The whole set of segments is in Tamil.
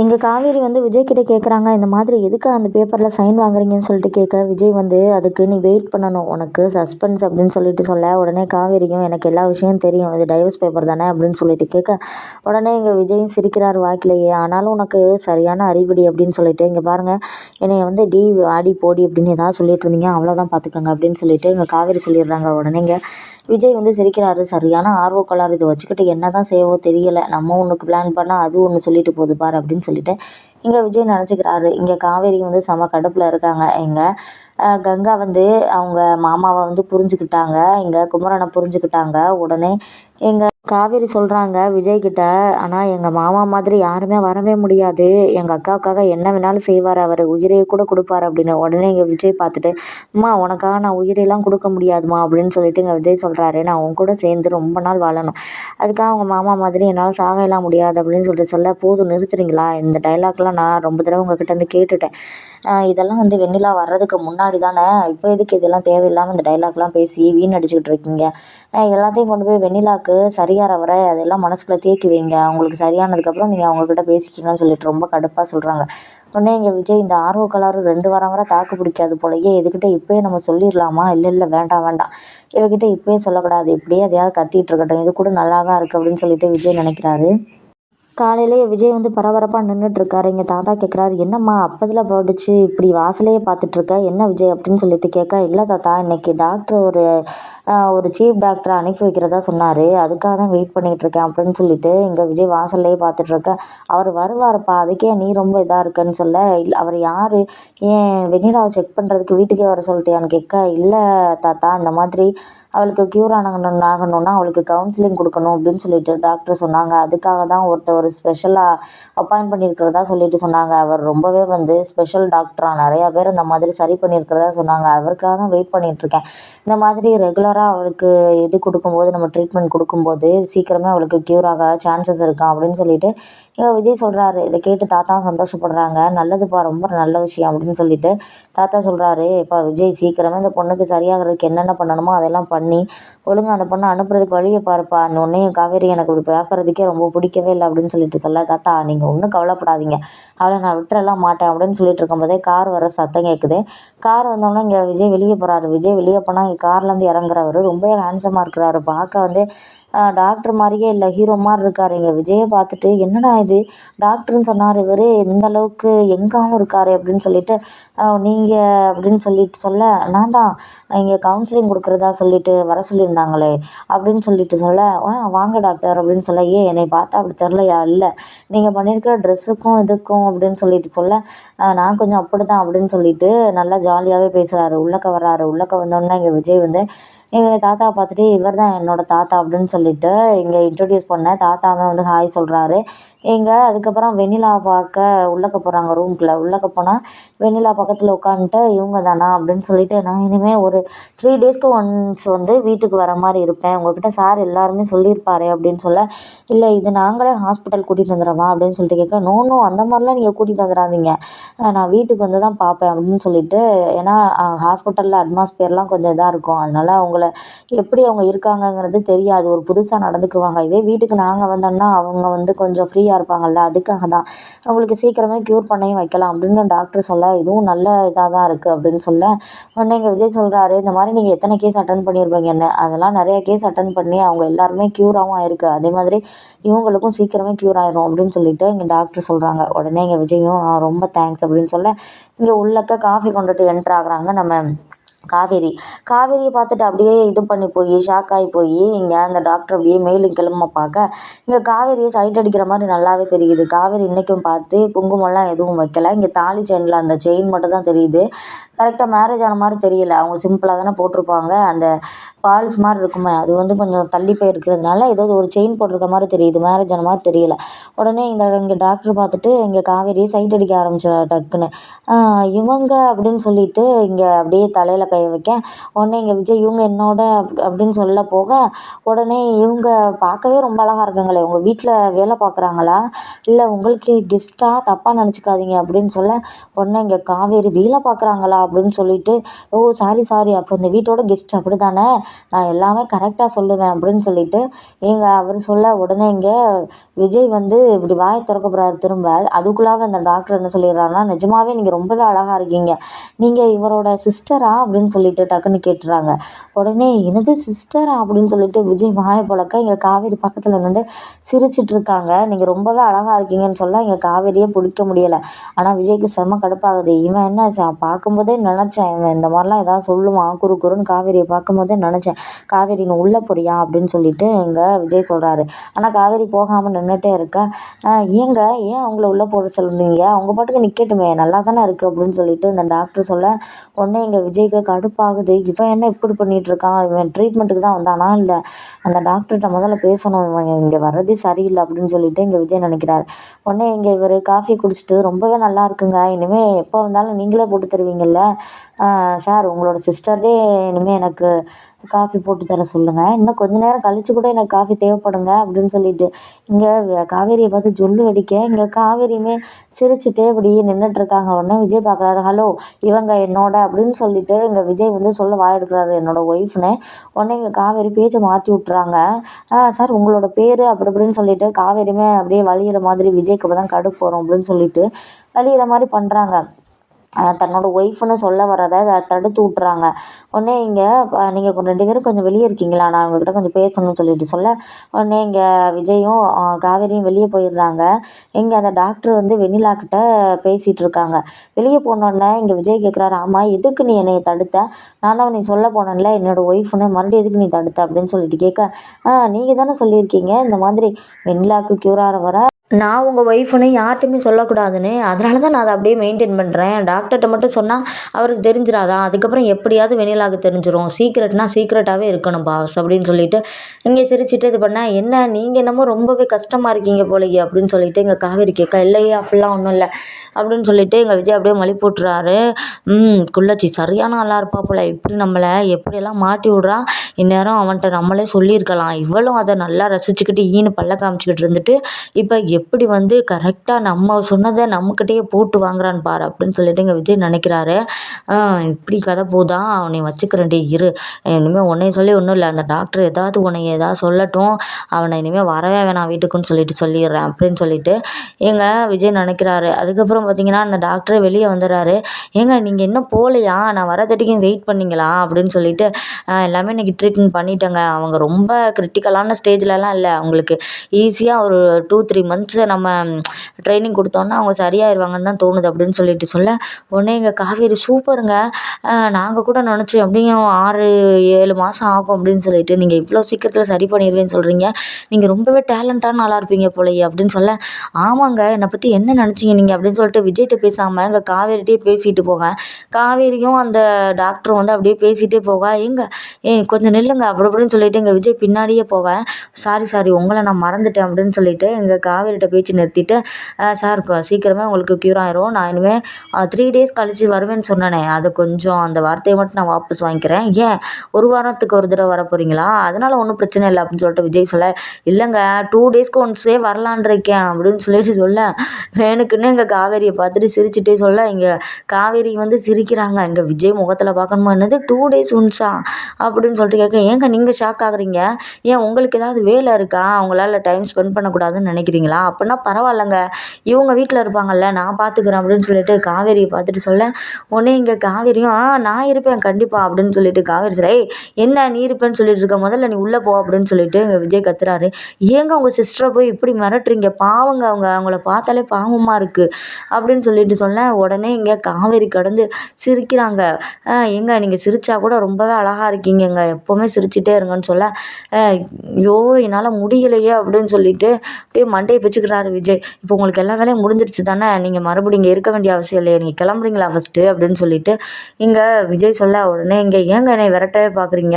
எங்கள் காவேரி வந்து விஜய் கிட்ட கேட்குறாங்க இந்த மாதிரி எதுக்கு அந்த பேப்பரில் சைன் வாங்குறீங்கன்னு சொல்லிட்டு கேட்க விஜய் வந்து அதுக்கு நீ வெயிட் பண்ணணும். உனக்கு சஸ்பென்ஸ் அப்படின்னு சொல்லிட்டு சொல்ல உடனே காவேரியும் எனக்கு எல்லா விஷயமும் தெரியும். இது டைவர்ஸ் பேப்பர் தானே அப்படின்னு சொல்லிட்டு கேட்க உடனே எங்கள் விஜயும் சிரிக்கிறார் வாக்கிலேயே. ஆனாலும் உனக்கு சரியான அறிகுறி அப்படின்னு சொல்லிட்டு இங்கே பாருங்கள் என்னை வந்து டி ஆடி போடி அப்படின்னு ஏதாவது சொல்லிட்டு இருந்தீங்க அவ்வளோதான் பார்த்துக்கோங்க அப்படின்னு சொல்லிட்டு இங்கே காவேரி சொல்லிடுறாங்க. உடனே இங்கே விஜய் வந்து சிரிக்கிறாரு சரியான ஆர்வக்கோளாறு இதை வச்சுக்கிட்டு என்ன தான் செய்யவோ தெரியலை. நம்ம ஒன்றுக்கு பிளான் பண்ணால் அது ஒன்று சொல்லிட்டு போகுது பாரு அப்படின்னு சொல்லிட்டு இங்கே விஜய் நினச்சிக்கிறாரு. இங்கே காவேரி வந்து செம கடுப்பில் இருக்காங்க. இங்கே கங்கா வந்து அவங்க மாமாவை வந்து புரிஞ்சுக்கிட்டாங்க. இங்கே குமரனை புரிஞ்சுக்கிட்டாங்க. உடனே எங்கள் காவேரி சொல்கிறாங்க விஜய்கிட்ட ஆனால் எங்கள் மாமா மாதிரி யாருமே வரவே முடியாது. எங்கள் அக்காவுக்காக என்ன வேணாலும் செய்வார் அவர் உயிரையே கூட கொடுப்பாரு அப்படின்னு உடனே எங்கள் விஜய் பார்த்துட்டு அம்மா உனக்காக நான் உயிரையெல்லாம் கொடுக்க முடியாதுமா அப்படின்னு சொல்லிட்டு எங்கள் விஜய் சொல்கிறாரு நான் உன் கூட சேர்ந்து ரொம்ப நாள் வாழணும். அதுக்காக அவங்க மாமா மாதிரி என்னால் சாகையெல்லாம் முடியாது அப்படின்னு சொல்லிட்டு சொல்ல போதும் நிறுத்துறீங்களா? இந்த டைலாக்லாம் நான் ரொம்ப தடவை உங்ககிட்ட வந்து கேட்டுட்டேன். இதெல்லாம் வந்து வெண்ணிலா வர்றதுக்கு முன்னாடி தானே? இப்போ எதுக்கு இதெல்லாம் தேவையில்லாமல் இந்த டைலாக்லாம் பேசி வீணடிச்சுக்கிட்டு இருக்கீங்க? எல்லாத்தையும் கொண்டு போய் வெண்ணிலாவுக்கு சரியாகிற வரை அதெல்லாம் மனசுக்குள்ளே தேக்கி வைங்க. அவங்களுக்கு சரியானதுக்கப்புறம் நீங்கள் அவங்கக்கிட்ட பேசிக்கிங்கன்னு சொல்லிட்டு ரொம்ப கடுப்பாக சொல்கிறாங்க உடனே இங்கே விஜய் இந்த ஆர்வ கலர் ரெண்டு வாரம் வரை தாக்கு பிடிக்காது போலயே இதுக்கிட்ட இப்போயே நம்ம சொல்லிடலாமா? இல்லை இல்லை வேண்டாம் வேண்டாம். இவகிட்ட இப்போயே சொல்லக்கூடாது. இப்படியே எதையாவது கத்திட்டு இருக்கட்டும். இது கூட நல்லா தான் இருக்குது அப்படின்னு சொல்லிட்டு விஜய் நினைக்கிறாரு. காலையிலேயே விஜய் வந்து பரபரப்பாக நின்றுட்டுருக்காரு இங்கே தாத்தா கேட்குறாரு என்னம்மா அப்போதில் போட்டுச்சு இப்படி வாசலையே பார்த்துட்ருக்க என்ன விஜய்? அப்படின்னு சொல்லிட்டு கேட்க இல்லை தாத்தா இன்றைக்கி டாக்டர் ஒரு ஒரு சீஃப் டாக்டரை அனுப்பி வைக்கிறதா சொன்னார். அதுக்காக தான் வெயிட் பண்ணிகிட்ருக்கேன் அப்படின்னு சொல்லிட்டு இங்கே விஜய் வாசல்லையே பார்த்துட்ருக்க அவர் வருவார்ப்பா அதுக்கே நீ ரொம்ப இதாக இருக்குன்னு சொல்ல இல்லை அவர் யார்? ஏன் வெண்ணிலாவை செக் பண்ணுறதுக்கு வீட்டுக்கே வர சொல்லிட்டியான்னு கேட்க இல்லை தாத்தா இந்த மாதிரி அவளுக்கு க்யூர் ஆனணும் ஆகணும்னா அவளுக்கு கவுன்சிலிங் கொடுக்கணும் அப்படின்னு சொல்லிட்டு டாக்டர் சொன்னாங்க. அதுக்காக தான் ஒருத்தர் ஒரு ஸ்பெஷலாக அப்பாயின் பண்ணியிருக்கிறதா சொல்லிட்டு சொன்னாங்க. அவர் ரொம்பவே வந்து ஸ்பெஷல் டாக்டராக நிறையா பேர் இந்த மாதிரி சரி பண்ணியிருக்கிறதா சொன்னாங்க. அவருக்காக தான் வெயிட் பண்ணிகிட்ருக்கேன் இந்த மாதிரி ரெகுலராக அவளுக்கு இது கொடுக்கும்போது நம்ம ட்ரீட்மெண்ட் கொடுக்கும்போது சீக்கிரமே அவளுக்கு க்யூர் ஆக சான்சஸ் இருக்கான் அப்படின்னு சொல்லிட்டு விஜய் சொல்கிறாரு இதை கேட்டு தாத்தா சந்தோஷப்படுறாங்க. நல்லதுப்பா ரொம்ப நல்ல விஷயம் அப்படின்னு சொல்லிட்டு தாத்தா சொல்கிறாரு இப்போ விஜய் சீக்கிரமே இந்த பொண்ணுக்கு சரியாகிறதுக்கு என்னென்ன பண்ணணுமோ அதெல்லாம் பண்ணி. ஒழுங்காக அந்த பொண்ணை அனுப்புறதுக்கு வழியை பாருப்பா. உடனே காவேரி எனக்கு இப்படி பார்க்குறதுக்கே ரொம்ப பிடிக்கவே இல்லை அப்படின்னு சொல்லிட்டு சொல்ல தாத்தா நீங்கள் ஒன்றும் கவலைப்படாதீங்க. அவளை நான் விட்டுறலாம் மாட்டேன் அப்படின்னு சொல்லிட்டு இருக்கும்போதே கார் வர சத்தம் கேட்குது. கார் வந்தோடனே இங்கே விஜய் வெளியே போகிறாரு விஜய் வெளியே போனால் இங்கே கார்லேருந்து இறங்குறவர். ரொம்பவே ஹேண்ட்ஸமாக இருக்கிறாரு. பார்க்க வந்து டாக்டர் மாதிரியே இல்லை ஹீரோ மாதிரி இருக்கார் இங்கே. விஜயை பார்த்துட்டு என்னடா இது? டாக்டர்னு சொன்னார் இவர். இந்த அளவுக்கு எங்காவும் இருக்கார் அப்படின்னு சொல்லிட்டு நீங்கள் அப்படின்னு சொல்லிட்டு சொல்ல நான் தான். இங்கே கவுன்சிலிங் கொடுக்குறதா சொல்லிட்டு வர சொல்லியிருந்தாங்களே அப்படின்னு சொல்லிட்டு சொல்ல வாங்க டாக்டர் அப்படின்னு சொல்ல ஏன் என்னை பார்த்தா அப்படி தெரிலையா? இல்லை நீங்கள் பண்ணியிருக்கிற ட்ரெஸ்ஸுக்கும் இதுக்கும் அப்படின்னு சொல்லிட்டு சொல்ல நான் கொஞ்சம் அப்படி தான் அப்படின்னு சொல்லிட்டு நல்லா ஜாலியாகவே பேசுகிறாரு உள்ளக்க வர்றாரு. உள்ளக்க வந்தோடனே இங்கே விஜய் வந்து எங்கள் தாத்தா பார்த்துட்டு இவர் தான் என்னோடய தாத்தா அப்படின்னு சொல்லிட்டு இங்கே இன்ட்ரடியூஸ் பண்ணேன் தாத்தாவே வந்து ஹாய் சொல்கிறாரு இங்கே அதுக்கப்புறம் வெண்ணிலா பார்க்க உள்ளக்க போகிறாங்க ரூம்குள்ளே உள்ளக்க போனால் வெண்ணிலா பக்கத்தில் உட்காந்துட்டு இவங்க தானா? அப்படின்னு சொல்லிட்டு நான் இனிமேல் ஒரு த்ரீ டேஸ்க்கு ஒன்ஸ் வந்து வீட்டுக்கு வர மாதிரி இருப்பேன். உங்ககிட்ட சார் எல்லாருமே சொல்லியிருப்பாரு அப்படின்னு சொல்ல இல்லை இது நாங்களே ஹாஸ்பிட்டல் கூட்டிகிட்டு வந்துடுறவா அப்படின்னு சொல்லிட்டு கேட்க நோ நோ அந்த மாதிரிலாம் நீங்கள் கூட்டிகிட்டு வந்துடாதீங்க நான் வீட்டுக்கு வந்து தான் பார்ப்பேன் அப்படின்னு சொல்லிட்டு ஏன்னா ஹாஸ்பிட்டலில் அட்மாஸ்பியர்லாம் கொஞ்சம் இதாக இருக்கும். அதனால் அவங்கள எப்படி அவங்க இருக்காங்கங்கிறது தெரியாது. ஒரு புதுசாக நடந்துக்குவாங்க. இதே வீட்டுக்கு நாங்கள் வந்தோம்னா அவங்க வந்து கொஞ்சம் ஃப்ரீயாக ஃப்ரீயாக இருப்பாங்கள்ல அதுக்காக தான். அவங்களுக்கு சீக்கிரமே க்யூர் பண்ணியும் வைக்கலாம் அப்படின்னு டாக்டர் சொல்ல இதுவும் நல்ல இதாக தான் இருக்குது அப்படின்னு சொல்ல உடனே இங்கே விஜய் சொல்கிறாரு இந்த மாதிரி நீங்கள் எத்தனை கேஸ் அட்டன் பண்ணியிருப்பீங்கன்னு அதெல்லாம் நிறைய கேஸ் அட்டன் பண்ணி அவங்க எல்லாருமே க்யூராகவும் ஆயிருக்கு. அதே மாதிரி இவங்களுக்கும் சீக்கிரமே க்யூர் ஆயிரும் அப்படின்னு சொல்லிட்டு இங்கே டாக்டர் சொல்கிறாங்க உடனே இங்கே விஜயும் ரொம்ப தேங்க்ஸ் அப்படின்னு சொல்ல இங்கே உள்ளக்க காஃபி கொண்டுட்டு என்ட்ரு ஆகுறாங்க. நம்ம காவேரி. காவேரியை பார்த்துட்டு அப்படியே இது பண்ணி போய் ஷாக் ஆகி போய் இங்கே அந்த டாக்டர் அப்படியே மேலும் கிளம்ப பார்க்க இங்கே காவேரியை சைட் அடிக்கிற மாதிரி நல்லாவே தெரியுது. காவேரி இன்றைக்கும் பார்த்து குங்குமம்லாம் எதுவும் வைக்கல. இங்கே தாலி செயினில் அந்த செயின் மட்டும் தான் தெரியுது கரெக்டாக மேரேஜ் ஆன மாதிரி தெரியல. அவங்க சிம்பிளாக தானே போட்டிருப்பாங்க. அந்த ஃபால்ஸ் மாதிரி இருக்குமே அது வந்து கொஞ்சம் தள்ளி போய் இருக்கிறதுனால ஏதோ ஒரு செயின் போட்டிருக்க மாதிரி தெரியுது மேரேஜ் ஆன மாதிரி தெரியல. உடனே இந்த இங்கே டாக்டர் பார்த்துட்டு இங்கே காவேரி சைட் அடிக்க ஆரம்பிச்சா டக்குன்னு. இவங்க அப்படின்னு சொல்லிட்டு இங்கே அப்படியே தலையில் கை வைக்க உடனே இங்கே விஜய் இவங்க என்னோட அப்படின்னு சொல்ல போக உடனே இவங்க பார்க்கவே ரொம்ப அழகாக இருக்காங்களே உங்கள் வீட்டில் வேலை பார்க்குறாங்களா? இல்லை உங்களுக்கு கெஸ்ட்டாக தப்பாக நினச்சிக்காதீங்க அப்படின்னு சொல்ல உடனே இங்கே காவேரி வேலை பார்க்குறாங்களா? அப்படின்னு சொல்லிட்டு ஓ சாரி சாரி அப்போ இந்த வீட்டோட கெஸ்ட் அப்படி தானே நான் எல்லாமே கரெக்டாக சொல்லுவேன் அப்படின்னு சொல்லிட்டு எங்க அவர் சொல்ல உடனே இங்கே விஜய் வந்து இப்படி வாயை திறக்க திரும்ப. அதுக்குள்ளாக அந்த டாக்டர் என்ன சொல்லிடுறாருன்னா நிஜமாவே நீங்கள் ரொம்பவே அழகாக இருக்கீங்க. நீங்கள் இவரோட சிஸ்டரா அப்படின்னு சொல்லிட்டு டக்குன்னு கேட்டுறாங்க. உடனே எனது சிஸ்டரா அப்படின்னு சொல்லிட்டு விஜய் வாயை பழக்க இங்கே காவேரி பக்கத்தில் நின்று சிரிச்சிட்டு இருக்காங்க. நீங்கள் ரொம்பவே அழகாக இருக்கீங்கன்னு சொல்ல இங்கே காவேரியே பிடிக்க முடியலை. ஆனால் விஜய்க்கு செம கடுப்பாகுது. இவன் என்ன பார்க்கும்போதே நினச்சேன். இவன் இந்த மாதிரிலாம் ஏதாவது சொல்லுவான். குறு குறுன்னு காவேரியை பார்க்கும்போதே நினச்சேன். காவேரி நீ உள்ளே போறியா? அப்படின்னு சொல்லிட்டு இங்கே விஜய் சொல்கிறாரு ஆனால் காவேரி போகாமல் நின்றுட்டே இருக்கா. ஏங்க ஏன் அவங்கள உள்ளே போட சொல்கிறீங்க அவங்க பாட்டுக்கு நிற்கட்டுமே நல்லா தானே இருக்குது அப்படின்னு சொல்லிட்டு இந்த டாக்டர் சொல்ல உடனே இங்கே விஜய்க்கு கடுப்பாகுது. இவன் என்ன இப்படி பண்ணிகிட்டு இருக்கான்? இவன் ட்ரீட்மெண்ட்டுக்கு தான் வந்தானா இல்லை? அந்த டாக்டர்கிட்ட முதல்ல பேசணும். இவன் இங்கே வர்றதே சரியில்லை அப்படின்னு சொல்லிட்டு இங்கே விஜய் நினைக்கிறாரு. உடனே இங்கே இவர் காஃபி குடிச்சிட்டு ரொம்பவே நல்லா இருக்குங்க. இனிமேல் எப்போ வந்தாலும் நீங்களே போட்டு தருவீங்கள்ல சார் உங்களோட சிஸ்டரே இனிமேல் எனக்கு காஃபி போட்டு தர சொல்லுங்கள் இன்னும் கொஞ்ச நேரம் கழிச்சு கூட எனக்கு காஃபி தேவைப்படுங்க அப்படின்னு சொல்லிட்டு இங்கே காவேரியை பார்த்து ஜொல்லு அடிக்க இங்கே காவேரியுமே சிரிச்சுட்டே இப்படி நின்றுட்டுருக்காங்க உடனே விஜய் பார்க்குறாரு ஹலோ இவங்க என்னோட அப்படின்னு சொல்லிட்டு இங்கே விஜய் வந்து சொல்ல வாயெடுக்கிறாரு என்னோட ஒய்ஃப்னு உடனே இங்கே காவேரி பேச்சை மாற்றி விட்றாங்க சார் உங்களோட பேர் அப்படி இப்படின்னு சொல்லிட்டு காவேரியுமே அப்படியே வழியிற மாதிரி விஜய்க்கு அப்போ தான் கடுப்பு வரும் அப்படின்னு சொல்லிட்டு வழியிற மாதிரி பண்ணுறாங்க தன்னோட ஒய்ஃப்னு சொல்ல வர்றதை தடுத்து விட்றாங்க உடனே இங்கே நீங்கள் ரெண்டு பேரும் கொஞ்சம் வெளியே இருக்கீங்களா? நான் உங்ககிட்ட கொஞ்சம் பேசணும்னு சொல்லிட்டு சொல்ல உடனே இங்கே விஜயும் காவேரியும் வெளியே போயிடுறாங்க. இங்கே அந்த டாக்டர் வந்து வெண்ணிலாக்கிட்ட பேசிகிட்டு இருக்காங்க. வெளியே போனோடனே இங்கே விஜய் கேட்குறாரு ஆமாம் எதுக்கு நீ என்னை தடுத்த? நான் தான் நீ சொல்ல போனேன்ல என்னோடய ஒய்ஃப்னு மறுபடியும் எதுக்கு நீ தடுத்த? அப்படின்னு சொல்லிட்டு கேட்க நீங்கள் தானே சொல்லியிருக்கீங்க? இந்த மாதிரி வெண்ணிலாவுக்கு க்யூர் ஆகிற வர நான் உங்கள் ஒய்ஃப்னு யார்கிட்டையுமே சொல்லக்கூடாதுன்னு. அதனால தான் நான் அதை அப்படியே மெயின்டைன் பண்ணுறேன் டாக்டர்கிட்ட மட்டும் சொன்னால் அவருக்கு தெரிஞ்சிடாதா அதுக்கப்புறம் எப்படியாவது வெண்ணிலாவுக்கு தெரிஞ்சிடும் சீக்ரெட்னா சீக்ரெட்டாகவே இருக்கணும் பாஸ் அப்படின்னு சொல்லிட்டு இங்கே சிரிச்சிட்டு இது பண்ண என்ன நீங்கள் என்னமோ ரொம்பவே கஷ்டமாக இருக்கீங்க போலயே அப்படின்னு சொல்லிட்டு எங்கள் காவேரி கேட்க இல்லையே அப்படிலாம் ஒன்றும் இல்லை அப்படின்னு சொல்லிட்டு எங்கள் விஜய் அப்படியே மலி போட்டுறாரு. ம் குள்ளச்சி சரியான நல்லா இருப்பா போல். இப்படி நம்மளை எப்படியெல்லாம் மாட்டி விட்றா? இந்நேரம் அவன்கிட்ட நம்மளே சொல்லியிருக்கலாம். இவளும் அதை நல்லா ரசிச்சுக்கிட்டு ஈனு பல்ல காமிச்சிக்கிட்டு இருந்துட்டு இப்போ எப்படி வந்து கரெக்டாக நம்ம சொன்னதை நம்மக்கிட்டேயே போட்டு வாங்குறான்னு பாரு அப்படின்னு சொல்லிட்டு எங்கள் விஜய் நினைக்கிறாரு. இப்படி கதை போதா? அவனை வச்சுக்கிறேன்டி இரு. இனிமேல் உன்னைய சொல்லி ஒன்றும் இல்லை. அந்த டாக்டர் ஏதாவது உன்னை ஏதாவது சொல்லட்டும். அவனை இனிமேல் வரவே வேணாம் வீட்டுக்குன்னு சொல்லிட்டு சொல்லிடுறேன் அப்படின்னு சொல்லிட்டு எங்கள் விஜய் நினைக்கிறாரு. அதுக்கப்புறம் பார்த்தீங்கன்னா அந்த டாக்டர் வெளியே வந்துடுறாரு. ஏங்க நீங்கள் இன்னும் போகலையா நான் வரதட்டிக்கும் வெயிட் பண்ணிங்களா? அப்படின்னு சொல்லிட்டு எல்லாமே இன்றைக்கி ட்ரீட்மெண்ட் பண்ணிட்டேங்க. அவங்க ரொம்ப கிரிட்டிக்கலான ஸ்டேஜ்லலாம் இல்லை. அவங்களுக்கு ஈஸியாக ஒரு டூ த்ரீ மந்த்ஸ் நம்ம ட்ரைனிங் கொடுத்தோன்னா அவங்க சரியாயிருவாங்கன்னு தான் தோணுது அப்படின்னு சொல்லிட்டு சொல்ல உடனே எங்கள் காவேரி சூப்பருங்க. நாங்கள் கூட நினச்சோம். எப்படியும் ஆறு ஏழு மாதம் ஆகும் அப்படின்னு சொல்லிட்டு நீங்கள் இவ்வளோ சீக்கிரத்தில் சரி பண்ணிடுவேன்னு சொல்கிறீங்க நீங்கள் ரொம்பவே டேலண்ட்டான ஆளாக இருப்பீங்க போலயே அப்படின்னு சொல்ல ஆமாங்க. என்னை பற்றி என்ன நினச்சிங்க நீங்கள் அப்படின்னு சொல்லிட்டு விஜய்கிட்ட பேசாமல் எங்கள் காவேரிட்டே பேசிட்டு போக காவேரியும் அந்த டாக்டரும் வந்து அப்படியே பேசிகிட்டே போக எங்க ஏ கொஞ்சம் நில்லுங்க அப்படி அப்படின்னு சொல்லிட்டு எங்கள் விஜய் பின்னாடியே போக சாரி சாரி உங்களை நான் மறந்துட்டேன் அப்படின்னு சொல்லிட்டு எங்கள் காவேரிட்ட பேச்சு நிறுத்திட்டு சார் சீக்கிரமே உங்களுக்கு க்யூர் ஆயிரும். நான் இனிமேல் த்ரீ டேஸ் கழித்து வருவேன்னு சொன்னேனே. அது கொஞ்சம் அந்த வார்த்தையை மட்டும் நான் வாபஸ் வாங்கிக்கிறேன். ஏன்? ஒரு வாரத்துக்கு ஒரு தடவை வர போகிறீங்களா அதனால் ஒன்றும் பிரச்சனை இல்லை அப்படின்னு சொல்லிட்டு விஜய் சொல்ல இல்லைங்க டூ டேஸ்க்கு ஒன்ஸே வரலான் இருக்கேன் அப்படின்னு சொல்லிட்டு சொல்ல வேணுக்குன்னு எங்கள் காவேரியை பார்த்துட்டு சிரிச்சுட்டே சொல்ல இங்கே காவேரி வந்து சிரிக்கிறாங்க. இங்கே விஜய் முகத்தில் பார்க்கணுமா? என்னது டூ டேஸ் ஒன்ஸா அப்படின்னு சொல்லிட்டு கேட்க ஏங்க நீங்கள் ஷாக் ஆகுறீங்க? ஏன் உங்களுக்கு ஏதாவது வேலை இருக்கா? அவங்களால டைம் ஸ்பெண்ட் பண்ணக்கூடாதுன்னு நினைக்கிறீங்களா? அப்படின்னா பரவாயில்லங்க. இவங்க வீட்டில் இருப்பாங்கல்ல நான் பார்த்துக்குறேன் அப்படின்னு சொல்லிட்டு காவேரியை பார்த்துட்டு சொல்ல உடனே இங்கே காவேரியும் ஆ நான் இருப்பேன் கண்டிப்பாக அப்படின்னு சொல்லிட்டு காவேரி சொல்ல என்ன நீ இருப்பேன்னு சொல்லிட்டு இருக்க? முதல்ல நீ உள்ளே போ அப்படின்னு சொல்லிட்டு விஜய் கத்துறாரு. ஏங்க உங்கள் சிஸ்டரை போய் இப்படி மிரட்டுறீங்க? பாவங்க அவங்க. அவங்கள பார்த்தாலே பாவமாக இருக்குது அப்படின்னு சொல்லிட்டு சொல்ல உடனே இங்கே காவேரி கடந்து சிரிக்கிறாங்க. ஏங்க நீங்கள் சிரிச்சா கூட ரொம்பவே அழகாக இருக்கீங்கங்க. எப்போவுமே சிரிச்சுட்டே இருங்கன்னு சொல்ல ஐயோ என்னால் முடியலையே அப்படின்னு சொல்லிட்டு அப்படியே மண்டையை பிச்சுக்கிறாரு வச்சுக்கிறாரு விஜய். இப்போ உங்களுக்கு எல்லா வேலையும் முடிஞ்சிருச்சு தானே? நீங்கள் மறுபடியும் இங்கே இருக்க வேண்டிய அவசியம் இல்லையே. நீங்கள் கிளம்புறீங்களா ஃபஸ்ட்டு அப்படின்னு சொல்லிட்டு இங்கே விஜய் சொல்ல உடனே இங்கே ஏங்க என்னை விரட்டவே பார்க்குறீங்க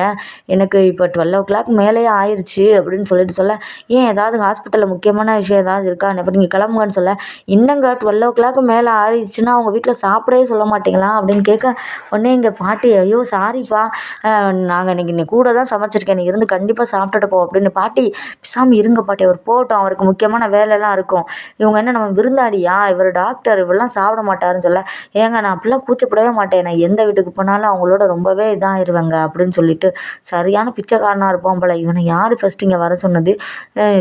எனக்கு இப்போ டுவெல் ஓ கிளாக் மேலேயே ஆயிடுச்சு அப்படின்னு சொல்லிட்டு சொல்ல ஏன் ஏதாவது ஹாஸ்பிட்டலில் முக்கியமான விஷயம் ஏதாவது இருக்கா? இப்போ நீங்கள் கிளம்புங்கன்னு சொல்ல இன்னங்க டுவெல் ஓ கிளாக் மேலே ஆயிடுச்சுன்னா அவங்க வீட்டில் சாப்பிடவே சொல்ல மாட்டீங்களா? அப்படின்னு கேட்க உடனே எங்கள் பாட்டி ஐயோ சாரிப்பா நாங்கள் இன்றைக்கி நீங்கள் கூட தான் சமைச்சிருக்கேன். நீ இருந்து கண்டிப்பாக சாப்பிட்டுட்டு போ அப்படின்னு பாட்டி பேசாமல் இருங்க பாட்டி அவர் போட்டோம் அவருக்கு முக்கியமான வேலைலாம் இருக்கும். இவங்க என்ன நம்ம விருந்தாடியா இவர் டாக்டர் இவரெல்லாம் சாப்பிட மாட்டாருன்னு சொல்ல ஏங்க நான் அப்படிலாம் கூச்சப்படவே மாட்டேன். நான் எந்த வீட்டுக்கு போனாலும் அவங்களோட ரொம்பவே இதாகிருவேங்க அப்படின்னு சொல்லிட்டு சரியான பிச்சைக்காரனாக இருப்பான் போல. இவனை யார் ஃபஸ்ட்டு இங்கே வர சொன்னது?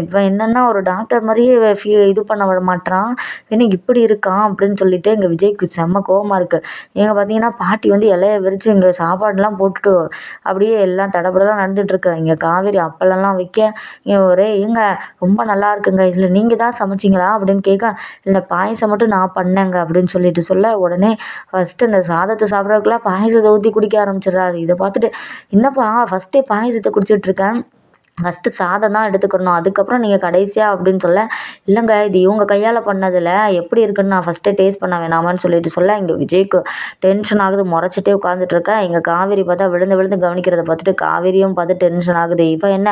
இவன் என்னென்னா ஒரு டாக்டர் மாதிரியே ஃபீ இது பண்ண விட மாட்டான் ஏன்னா இப்படி இருக்கான்? அப்படின்னு சொல்லிட்டு எங்கள் விஜய்க்கு செம்ம கோபமாக இருக்குது எங்கள் பார்த்தீங்கன்னா பாட்டி வந்து இலைய விரித்து இங்கே சாப்பாடுலாம் போட்டுட்டு அப்படியே எல்லாம் தடபுடலாம் நடந்துகிட்ருக்கு இங்கே காவேரி அப்பளம்லாம் வைக்க இங்கே ஒரே ஏங்க ரொம்ப நல்லா இருக்குங்க. இதில் நீங்கள் தான் சமைச்சிங்களா? அப்படின்னு கேட்க இல்லை பாயசம் மட்டும் நான் பண்ணேங்க அப்படின்னு சொல்லிட்டு சொல்ல உடனே ஃபஸ்ட்டு அந்த சாதத்தை சாப்பிட்றதுக்குள்ள பாயசத்தை ஊற்றி குடிக்க ஆரம்பிச்சிடுறாரு. இதை பார்த்துட்டு என்னப்பா ஃபஸ்ட்டே பாயசத்தை குடிச்சிட்ருக்கேன் ஃபஸ்ட்டு சாதம் தான் எடுத்துக்கிறணும் அதுக்கப்புறம் நீங்கள் கடைசியாக அப்படின்னு சொல்ல இல்லைங்க இது இவங்க கையால் பண்ணதில் எப்படி இருக்குன்னு நான் ஃபஸ்ட்டு டேஸ்ட் பண்ண வேணாமான்னு சொல்லிட்டு சொல்ல இங்கே விஜய்க்கு டென்ஷன் ஆகுது. முறைச்சிட்டே உட்காந்துட்ருக்கேன் எங்கள் இங்கே காவேரி பார்த்தா விழுந்து விழுந்து கவனிக்கிறத பார்த்துட்டு காவேரியும் பார்த்து டென்ஷன் ஆகுது. இவன் என்ன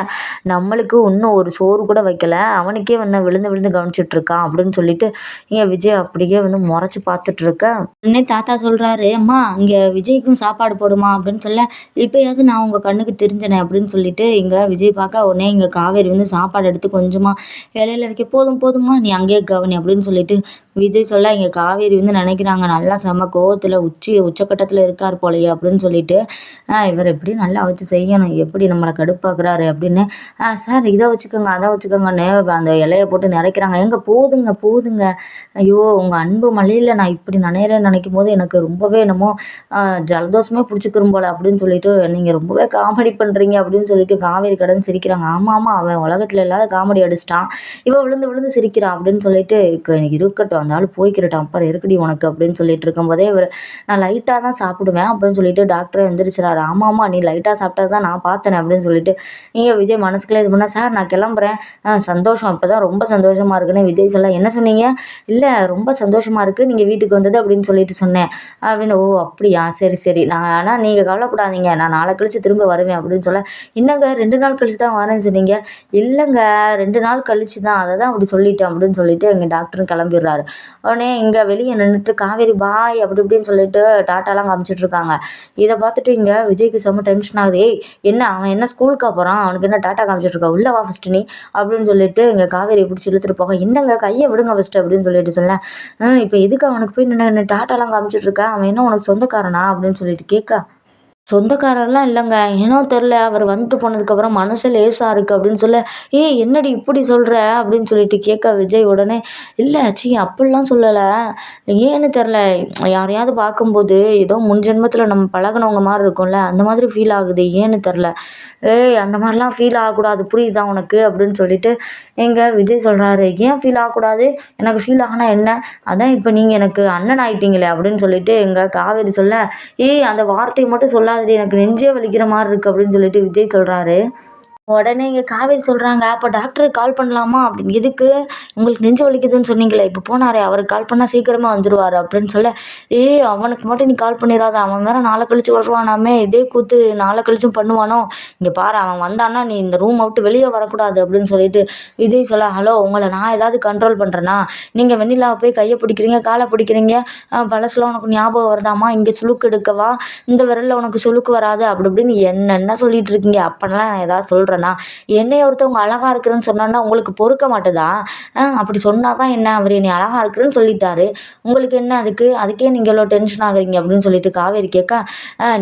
நம்மளுக்கு இன்னும் ஒரு சோறு கூட வைக்கல. அவனுக்கே வந்து விழுந்து விழுந்து கவனிச்சிட்ருக்கான் அப்படின்னு சொல்லிட்டு இங்கே விஜய் அப்படியே வந்து முறைச்சி பார்த்துட்ருக்கேன் இருக்க. உடனே தாத்தா சொல்கிறாரு அம்மா இங்கே விஜய்க்கும் சாப்பாடு போடுமா அப்படின்னு சொல்ல இப்போயாவது நான் உங்கள் கண்ணுக்கு தெரிஞ்சனே அப்படின்னு சொல்லிட்டு இங்கே விஜய் பார்க்க உடனே இங்கே காவேரி வந்து சாப்பாடு எடுத்து கொஞ்சமாக இலையில வைக்க. போதும் போதும்மா நீ அங்கேயே கவனி அப்படின்னு சொல்லிட்டு விஜய் சொல்ல இங்கே காவேரி வந்து நினைக்கிறாங்க நல்லா செம கோவத்தில் உச்சி உச்சக்கட்டத்தில் இருக்கார் போலையே அப்படின்னு சொல்லிட்டு இவர் எப்படி நல்லா வச்சு செய்யணும் எப்படி நம்மளை கடுப்பாக்குறாரு அப்படின்னு சார் இதை வச்சுக்கோங்க அதை வச்சுக்கோங்கன்னு அந்த இலையை போட்டு நிறைக்கிறாங்க எங்கே போதுங்க போதுங்க. ஐயோ உங்கள் அன்பு மலையில் நான் இப்படி நினைறேன்னு நினைக்கும் போது எனக்கு ரொம்பவே என்னமோ ஜலதோஷமே பிடிச்சிக்கிறோம் போல அப்படின்னு சொல்லிட்டு நீங்கள் ரொம்பவே காமெடி பண்ணுறீங்க அப்படின்னு சொல்லிட்டு காவேரி கடன் சிரிக்கிறாங்க. ஆமாம் ஆமாம் அவன் உலகத்தில் இல்லாத காமெடி அடிச்சிட்டான் இவன் விழுந்து விழுந்து சிரிக்கிறான் அப்படின்னு சொல்லிட்டு எனக்கு இருக்கட்டும். அந்த ஆள் போய்க்கிறட்டான். அப்புறம் இருக்குடி உனக்கு? அப்படின்னு சொல்லிட்டு இருக்கும்போதே இவர் நான் லைட்டாக தான் சாப்பிடுவேன். அப்படின்னு சொல்லிட்டு டாக்டர் எந்திரிச்சிடாரு ஆமாம் ஆமாம் நீ லைட்டாக சாப்பிட்டா தான் நான் பார்த்தேன். அப்படின்னு சொல்லிட்டு நீங்கள் விஜய் மனசுக்குள்ளே இது பண்ணா? சார் நான் கிளம்புறேன். சந்தோஷம். இப்போ தான் ரொம்ப சந்தோஷமாக இருக்குன்னு விஜய் சொல்ல என்ன சொன்னீங்க? இல்லை ரொம்ப சந்தோஷமாக இருக்குது நீங்கள் வீட்டுக்கு வந்தது அப்படின்னு சொல்லிட்டு சொன்னேன். அப்படின்னு ஓ அப்படியா? சரி சரி. நான் ஆனால் நீங்கள் கவலைப்படாதீங்க. நான் நாளை கழிச்சு திரும்ப வருவேன். அப்படின்னு சொல்ல என்னங்க? ரெண்டு நாள் கழிச்சு தான் வரேன்னு சொன்னீங்க. இல்லைங்க ரெண்டு நாள் கழிச்சு தான். அதை தான் அப்படி சொல்லிட்டேன் அப்படின்னு சொல்லிட்டு எங்கள் டாக்டரும் கிளம்பிடுறாரு. உடனே இங்கே வெளியே நின்றுட்டு காவேரி பாய் அப்படி இப்படின்னு சொல்லிட்டு டாட்டாலாம் காமிச்சிட்ருக்காங்க இதை பார்த்துட்டு இங்கே விஜய்க்கு செம்ம டென்ஷன் ஆகுது. ஏய் என்ன அவன் என்ன ஸ்கூலுக்கா போகிறான் அவனுக்கு என்ன டாட்டா காமிச்சிட்ருக்கா உள்ளே உள்ள வா ஃபஸ்ட்டு நீ? அப்படின்னு சொல்லிட்டு இங்கே காவேரி பிடிச்சி இழுத்துட்டு போக என்னங்க கையை விடுங்க ஃபஸ்ட்டு அப்படின்னு சொல்லிட்டு சொல்ல இப்போ எதுக்கு அவனுக்கு போய் நின்று டாட்டாலாம் காமிச்சிட்டு அவன் என்ன உனக்கு சொந்தக்காரனா? அப்படின்னு சொல்லிட்டு கேட்க சொந்தக்காரர்லாம் இல்லைங்க. ஏனோ தெரில அவர் வந்துட்டு போனதுக்கப்புறம் மனசு லேசாக இருக்குது அப்படின்னு சொல்ல ஏய் என்னடி இப்படி சொல்கிற அப்படின்னு சொல்லிட்டு கேட்க விஜய் உடனே இல்லை சி அப்படிலாம் சொல்லலை. ஏன்னு தெரில யாரையாவது பார்க்கும்போது ஏதோ முன் ஜென்மத்தில் நம்ம பழகுனவங்க மாதிரி இருக்கும்ல. அந்த மாதிரி ஃபீல் ஆகுது. ஏன்னு தெரில ஏய் அந்த மாதிரிலாம் ஃபீல் ஆகக்கூடாது. புரியுதா உனக்கு? அப்படின்னு சொல்லிட்டு எங்கள் விஜய் சொல்கிறாரு ஏன் ஃபீல் ஆகக்கூடாது? எனக்கு ஃபீல் ஆகினா என்ன? அதான் இப்போ நீங்கள் எனக்கு அண்ணன் ஆயிட்டீங்களே. அப்படின்னு சொல்லிட்டு எங்கள் காவேரி சொல்ல ஏய் அந்த வார்த்தையை மட்டும் சொல்ல சொல்லாதடி எனக்கு நெஞ்சே வலிக்கிற மாதிரி இருக்குது அப்படின்னு சொல்லிட்டு விஜய் சொல்கிறாரு உடனே இங்கே காவேரி சொல்கிறாங்க அப்போ டாக்டருக்கு கால் பண்ணலாமா? அப்படின்னு எதுக்கு? உங்களுக்கு நெஞ்சு வலிக்குதுன்னு சொன்னீங்களே இப்போ போனாரே அவருக்கு கால் பண்ணால் சீக்கிரமாக வந்துடுவார் அப்படின்னு சொல்ல ஏய் அவனுக்கு மட்டும் நீ கால் பண்ணிடாத அவன் வேற நாளை கழிச்சு வருவானாமே இதே கூத்து நாளை கழிச்சும் பண்ணுவானோ? இங்கே பாரு அவன் வந்தான்னா நீ இந்த ரூம் விட்டு வெளியே வரக்கூடாது அப்படின்னு சொல்லிட்டு விஜய் சொல்ல ஹலோ உங்களை நான் ஏதாவது கண்ட்ரோல் பண்ணுறேன்னா நீங்கள் வெண்ணிலாவை போய் கையை பிடிக்கிறீங்க காலை பிடிக்கிறீங்க? பழசுலாம் உனக்கு ஞாபகம் வருதாம்மா இங்கே சுழுக்கு எடுக்கவா? இந்த விரலில் உனக்கு சுழுக்கு வராது அப்படி இப்படின்னு என்னென்ன சொல்லிட்டு இருக்கீங்க? அப்போல்லாம் நான் ஏதாவது சொல்கிறேன் சொல்கிறேன்னா என்னை ஒருத்தவங்க அழகாக இருக்கிறேன்னு சொன்னோன்னா உங்களுக்கு பொறுக்க மாட்டுதா? அப்படி சொன்னால் தான் என்ன அவர் என்னை அழகாக இருக்கிறேன்னு சொல்லிட்டாரு. உங்களுக்கு என்ன அதுக்கு? அதுக்கே நீங்கள் எவ்வளோ டென்ஷன் ஆகுறீங்க அப்படின்னு சொல்லிட்டு காவேரி கேட்க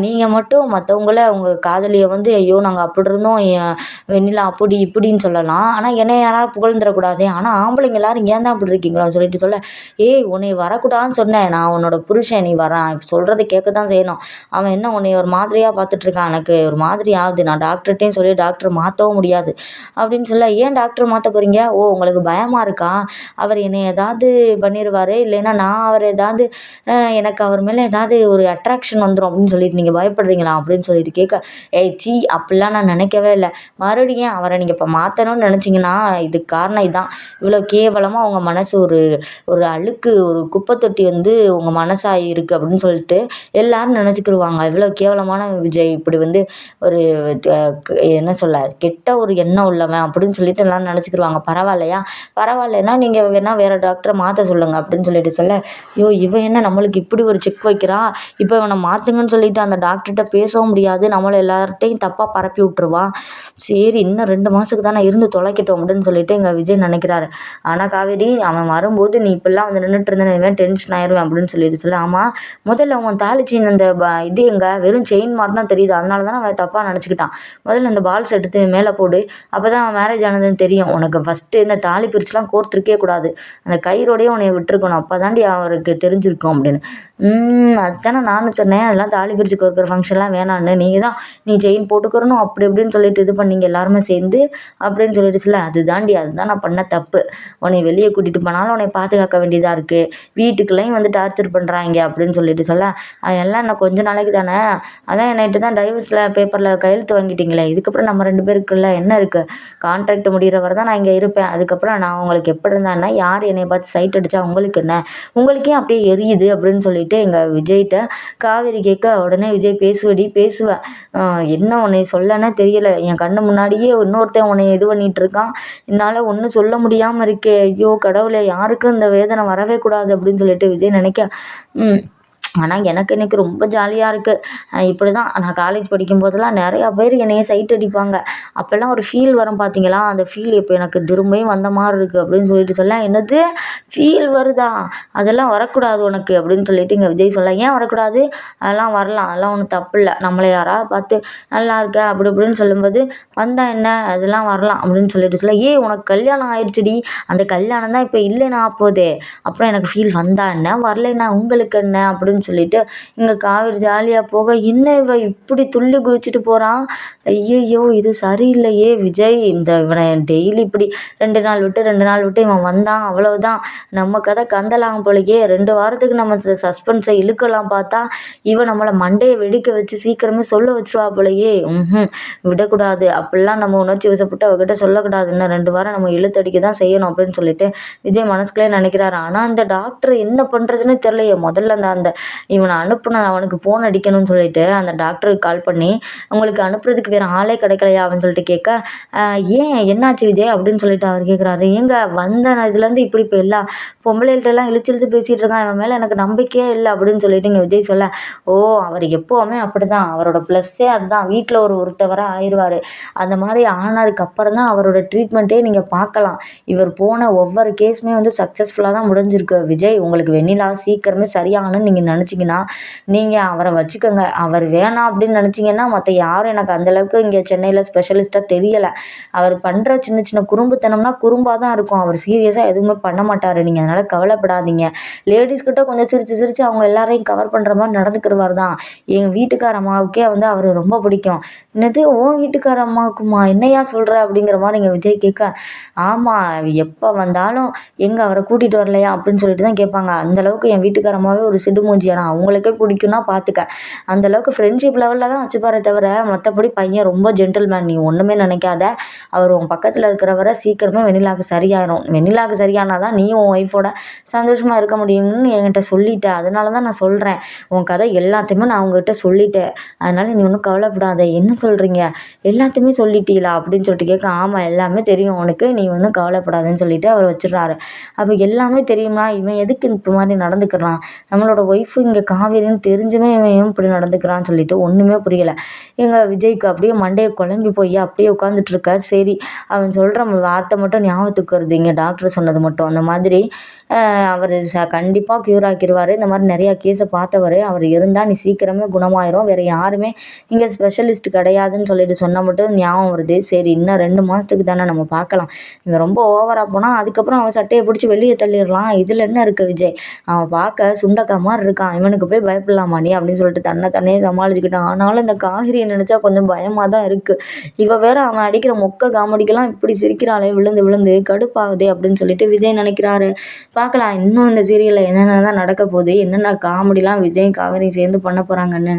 நீங்கள் மட்டும் மற்றவங்கள உங்கள் காதலியை வந்து ஐயோ நாங்கள் அப்படி இருந்தோம் வெண்ணிலா அப்படி இப்படின்னு சொல்லலாம். ஆனால் என்னை யாராவது புகழ்ந்துடக்கூடாது. ஆனால் ஆம்பளைங்க எல்லாரும் ஏன் தான் அப்படி இருக்கீங்களோன்னு சொல்லிட்டு சொல்ல ஏய் உன்னை வரக்கூடாதுன்னு சொன்னேன். நான் உன்னோட புருஷன் நீ வரான் இப்போ சொல்கிறத கேட்க தான் செய்யணும். அவன் என்ன உன்னை ஒரு மாதிரியாக பார்த்துட்ருக்கான் எனக்கு ஒரு மாதிரி ஆகுது. நான் டாக்டர்கிட்டையும் சொல்லி டாக்டர் மாற்றவும் முடியாது. அப்படின்னு சொல்ல ஏன் டாக்டர் மாற்ற போகிறீங்க ஓ உங்களுக்கு பயமாக இருக்கா? அவர் என்னை ஏதாவது பண்ணிடுவார் இல்லைன்னா நான் அவர் ஏதாவது எனக்கு அவர் மேலே ஏதாவது ஒரு அட்ராக்ஷன் வந்துடும் அப்படின்னு சொல்லிட்டு நீங்கள் பயப்படுறீங்களா? அப்படின்னு சொல்லிட்டு கேட்க ஏய் சீ அப்படிலாம் நான் நினைக்கவே இல்லை. மறுபடியும் அவரை நீங்கள் இப்போ மாற்றணும்னு நினச்சிங்கன்னா இதுக்கு காரணம் இதுதான் இவ்வளோ கேவலமாக உங்கள் மனசு ஒரு ஒரு அழுக்கு ஒரு குப்பை தொட்டி வந்து உங்கள் மனசாக இருக்குது அப்படின்னு சொல்லிட்டு எல்லாரும் நினச்சிக்கிருவாங்க. இவ்வளோ கேவலமான விஜய் இப்படி வந்து ஒரு என்ன சொல்ல கெட்ட ஒரு எண்ணம் உள்ளவன் அப்படின்னு சொல்லிட்டு எல்லோரும் நினச்சிக்கிருவாங்க. பரவாயில்லையா? பரவாயில்லைன்னா நீங்கள் வேணால் வேறு டாக்டரை மாற்ற சொல்லுங்கள் அப்படின்னு சொல்லிட்டு சொல்ல ஐயோ இவன் என்ன நம்மளுக்கு இப்படி ஒரு செக் வைக்கிறா? இப்போ இவனை மாற்றுங்கன்னு சொல்லிட்டு அந்த டாக்டர்கிட்ட பேசவும் முடியாது. நம்மளை எல்லார்ட்டையும் தப்பாக பரப்பி விட்டுருவான் சரி இன்னும் ரெண்டு மாதத்துக்கு தானே இருந்து தொலைக்கட்டும் அப்படின்னு சொல்லிட்டு எங்கள் விஜய் நினைக்கிறாரு. ஆனால் காவேரி அவன் வரும்போது நீ இப்படிலாம் வந்து நின்றுட்டு இருந்தேன் டென்ஷன் ஆயிடுவேன் அப்படின்னு சொல்லிட்டு சொல்ல ஆமாம் முதல்ல அவன் தாளிச்சின் அந்த இது எங்கே? வெறும் செயின் மாதிரி தான் தெரியுது. அதனால தான் அவன் தப்பாக நினச்சிக்கிட்டான். முதல்ல அந்த பால்ஸ் எடுத்து மேலே போடு. அப்போ தான் அவன் மேரேஜ் ஆனதுன்னு தெரியும். உனக்கு ஃபஸ்ட்டு இந்த தாலி பிரிச்சுலாம் கோர்த்துருக்கே கூடாது. அந்த கயிறோடையே உன்னை விட்டுருக்கணும். அப்போ தாண்டி அவருக்கு தெரிஞ்சிருக்கும் அப்படின்னு. அதுதானே நானும் சொன்னேன். அதெல்லாம் தாலி பிரித்து கோர்க்குற ஃபங்க்ஷன்லாம் வேணான்னு நீங்கள் தான் நீ செயின் போட்டுக்கிறணும் அப்படி இப்படின்னு சொல்லிட்டு இது பண்ணீங்க. எல்லாருமே சேர்ந்து அப்படின்னு சொல்லிடுச்சுல அது தாண்டி அதுதான் நான் பண்ண தப்பு. உன்னை வெளியே கூட்டிகிட்டு போனாலும் உன்னை பாதுகாக்க வேண்டியதாக இருக்குது வீட்டுக்குள்ளேயும் வந்து டார்ச்சர் பண்ணுறாங்க அப்படின்னு சொல்லிட்டு சொல்ல அதெல்லாம் இன்னும் கொஞ்ச நாளைக்கு தானே அதான் என்னைட்டு தான் டைவர்ஸில் பேப்பரில் கையெழுத்து வாங்கிட்டீங்களே. இதுக்கப்புறம் நம்ம ரெண்டு பேருக்குள்ள என்ன இருக்குது கான்ட்ராக்ட் முடிகிற வரை தான் நான் இங்கே இருப்பேன். அதுக்கப்புறம் நான் உங்களுக்கு எப்படி இருந்தேன்னா யார் என்னை பார்த்து சைட் அடித்தா உங்களுக்கு என்ன? உங்களுக்கே அப்படியே எரியுது அப்படின்னு சொல்லிட்டு எங்கள் விஜய்கிட்ட காவேரி கேட்க உடனே விஜய் பேசுவடி பேசுவேன் என்ன உன்னை சொல்லனே தெரியல. என் கண்ணு முன்னாடியே இன்னொருத்தன் உன்னை இது பண்ணிகிட்டு இருக்கான். என்னால் ஒன்றும் சொல்ல முடியாமல் இருக்கே. ஐயோ கடவுளே யாருக்கும் இந்த வேதனை வரவே கூடாது அப்படின்னு சொல்லிட்டு விஜய் நினைக்க ஆனால் எனக்கு இன்றைக்கி ரொம்ப ஜாலியாக இருக்குது இப்படி தான் நான் காலேஜ் படிக்கும்போதெல்லாம் நிறையா பேர் என்னையை சைட் அடிப்பாங்க. அப்போல்லாம் ஒரு ஃபீல் வரும் பார்த்தீங்களா அந்த ஃபீல் இப்போ எனக்கு திரும்பியும் வந்த மாதிரி இருக்குது அப்படின்னு சொல்லிட்டு சொல்ல என்னது? ஃபீல் வருதா? அதெல்லாம் வரக்கூடாது உனக்கு அப்படின்னு சொல்லிட்டு இங்கே விஜய் சொல்ல ஏன் வரக்கூடாது? அதெல்லாம் வரலாம். அதெல்லாம் ஒன்றும் தப்பு இல்லை. நம்மளை யாராவது பார்த்து நல்லா இருக்க அப்படி இப்படின்னு சொல்லும்போது வந்தால் என்ன? அதெல்லாம் வரலாம் அப்படின்னு சொல்லிட்டு சொல்ல ஏய் உனக்கு கல்யாணம் ஆயிடுச்சுடி அந்த கல்யாணம் தான் இப்போ இல்லைன்னா போதே. அப்புறம் எனக்கு ஃபீல் வந்தா என்ன? வரலைன்னா உங்களுக்கு என்ன? அப்படின்னு அப்படின்னு சொல்லிட்டு இங்கே காவேரி ஜாலியாக போக என்ன இவ இப்படி துள்ளி குதிச்சுட்டு போகிறான் ஐயையோ இது சரியில்லையே விஜய். இந்த இவனை டெய்லி இப்படி ரெண்டு நாள் விட்டு ரெண்டு நாள் விட்டு இவன் வந்தான் அவ்வளவுதான். நம்ம கதை கந்தலாம் போலயே ரெண்டு வாரத்துக்கு நம்ம சஸ்பென்ஸை இழுக்கலாம் பார்த்தா இவன் நம்மளை மண்டையை வெடிக்க வச்சு சீக்கிரமே சொல்ல வச்சுருவா போலயே. ம் விடக்கூடாது. அப்படிலாம் நம்ம உணர்ச்சி வசப்பட்டு அவகிட்ட சொல்லக்கூடாது. இன்னும் ரெண்டு வாரம் நம்ம இழுத்தடிக்க தான் செய்யணும் அப்படின்னு சொல்லிட்டு விஜய் மனசுக்குள்ளே நினைக்கிறாரு. ஆனால் அந்த டாக்டர் என்ன பண்ணுறதுன்னு தெரியலையே. முதல்ல அந்த அந்த இவனை அனுப்புன அவனுக்கு ஃபோன் அடிக்கணும்னு சொல்லிட்டு அந்த டாக்டருக்கு கால் பண்ணி உங்களுக்கு அனுப்புறதுக்கு வேறு ஆளே கிடைக்கலையா? அப்படின்னு சொல்லிட்டு கேட்க ஏன்? என்னாச்சு விஜய்? அப்படின்னு சொல்லிட்டு அவர் கேட்குறாரு ஏங்க வந்த இதுலேருந்து இப்படி இப்போ எல்லாம் பொம்பளைகள்ட்டெல்லாம் இழுத்து இழுத்து பேசிகிட்டு இருக்கான். இவன் மேலே எனக்கு நம்பிக்கையே இல்லை. அப்படின்னு சொல்லிட்டு இங்கே விஜய் சொல்ல ஓ அவர் எப்போவுமே அப்படி தான் அவரோட ப்ளஸ்ஸே அதுதான். வீட்டில் ஒரு ஒருத்தவராக ஆயிடுவார் அந்த மாதிரி ஆனதுக்கப்புறம் தான் அவரோட ட்ரீட்மெண்ட்டே நீங்கள் பார்க்கலாம். இவர் போன ஒவ்வொரு கேஸுமே வந்து சக்ஸஸ்ஃபுல்லாக தான் முடிஞ்சிருக்கு. விஜய் உங்களுக்கு வெண்ணிலா சீக்கிரமே சரியாகணும்னு நீங்கள் நினச்சிங்கன்னா நீங்கள் அவரை வச்சுக்கோங்க. அவர் வேணாம் அப்படின்னு நினச்சிங்கன்னா மற்ற யாரும் எனக்கு அந்தளவுக்கு இங்கே சென்னையில் ஸ்பெஷலிஸ்ட்டாக தெரியலை. அவர் பண்ணுற சின்ன சின்ன குறும்புத்தனம்னா குறும்பாக தான் இருக்கும். அவர் சீரியஸாக எதுவுமே பண்ண மாட்டார். நீங்கள் அதனால் கவலைப்படாதீங்க. லேடிஸ்கிட்ட கொஞ்சம் சிரித்து சிரித்து அவங்க எல்லாரையும் கவர் பண்ணுற மாதிரி நடந்துக்கிறவர் தான். எங்கள் வீட்டுக்கார அம்மாவுக்கே வந்து அவர் ரொம்ப பிடிக்கும். என்னது உன் வீட்டுக்கார அம்மாவுக்குமா? என்னையா சொல்கிற அப்படிங்கிற மாதிரி எங்கள் விஜய் கேட்க ஆமாம் எப்போ வந்தாலும் எங்கே அவரை கூட்டிகிட்டு வரலையா? அப்படின்னு சொல்லிட்டு தான் கேட்பாங்க. அந்தளவுக்கு என் வீட்டுக்கார அம்மாவே ஒரு சிடுமூஞ்சி. விஷயம்னா அவங்களுக்கே பிடிக்கும்னா பார்த்துக்க அந்தளவுக்கு ஃப்ரெண்ட்ஷிப் லெவலில் தான் வச்சுப்பாரே தவிர மற்றபடி பையன் ரொம்ப ஜென்டில்மேன் நீ ஒன்றுமே நினைக்காத. அவர் உன் பக்கத்தில் இருக்கிறவரை சீக்கிரமே வெண்ணிலாவுக்கு சரியாயிரும். வெண்ணிலாவுக்கு சரியானால் தான் நீயும் உன் ஒய்ஃபோட சந்தோஷமாக இருக்க முடியும்னு என்கிட்ட சொல்லிட்டேன் அதனால தான் நான் சொல்கிறேன் உன் கதை எல்லாத்தையுமே நான் அவங்ககிட்ட சொல்லிட்டேன். அதனால் நீ ஒன்றும் கவலைப்படாத. என்ன சொல்கிறீங்க எல்லாத்தையுமே சொல்லிட்டீங்களா அப்படின்னு சொல்லிட்டு கேட்க ஆமாம் எல்லாமே தெரியும். உனக்கு நீ ஒன்றும் கவலைப்படாதுன்னு சொல்லிட்டு அவர் வச்சிடுறாரு. அப்போ எல்லாமே தெரியுமா இவன் எதுக்கு இப்போ மாதிரி நடந்துக்கிறான்? நம்மளோட ஒய்ஃபு இங்கே காவேரின்னு தெரிஞ்சுமே இவன் ஏன் இப்படி நடந்துக்கிறான்னு சொல்லிட்டு ஒன்றுமே புரியலை. எங்கள் விஜய்க்கு அப்படியே மண்டையை குழம்பி போய் அப்படியே உட்காந்துட்ருக்க சரி அவன் சொல்கிற வார்த்தை மட்டும் ஞாபகத்துக்கு வருது. இங்கே டாக்டர் சொன்னது மட்டும். அந்த மாதிரி அவர் ச கண்டிப்பாக க்யூர் ஆக்கிடுவார் இந்த மாதிரி நிறையா கேஸை பார்த்தவர். அவர் இருந்தால் நீ சீக்கிரமே குணமாயிரும். வேறு யாருமே இங்கே ஸ்பெஷலிஸ்ட் கிடையாதுன்னு சொல்லிட்டு சொன்னால் மட்டும் ஞாபகம் வருது. சரி இன்னும் ரெண்டு மாதத்துக்கு தானே நம்ம பார்க்கலாம். இவன் ரொம்ப ஓவராக போனால் அதுக்கப்புறம் அவன் சட்டையை பிடிச்சி வெளியே தள்ளிடலாம். இதில் என்ன இருக்குது விஜய்? அவன் பார்க்க சுண்டக்கா மாதிரி இருக்கான். இவனுக்கு போய் பயப்படலாமா நீ? அப்படின்னு சொல்லிட்டு தன்னை தன்னையே சமாளிச்சுக்கிட்டான். ஆனாலும் இந்த காகிரியை நினச்சா கொஞ்சம் பயமாக தான் இருக்குது இவ வேற அவன் அடிக்கிற மொக்க காமெடிக்கெல்லாம் இப்படி சிரிக்கிறாளே விழுந்து விழுந்து கடுப்பாகுதே அப்படின்னு சொல்லிட்டு விஜய் நினைக்கிறாரு. பார்க்கலாம் இன்னும் இந்த சீரியலில் என்னென்ன தான் நடக்க போகுது என்னென்ன காமெடிலாம் விஜய் காவேரி சேர்ந்து பண்ண போகிறாங்கன்னு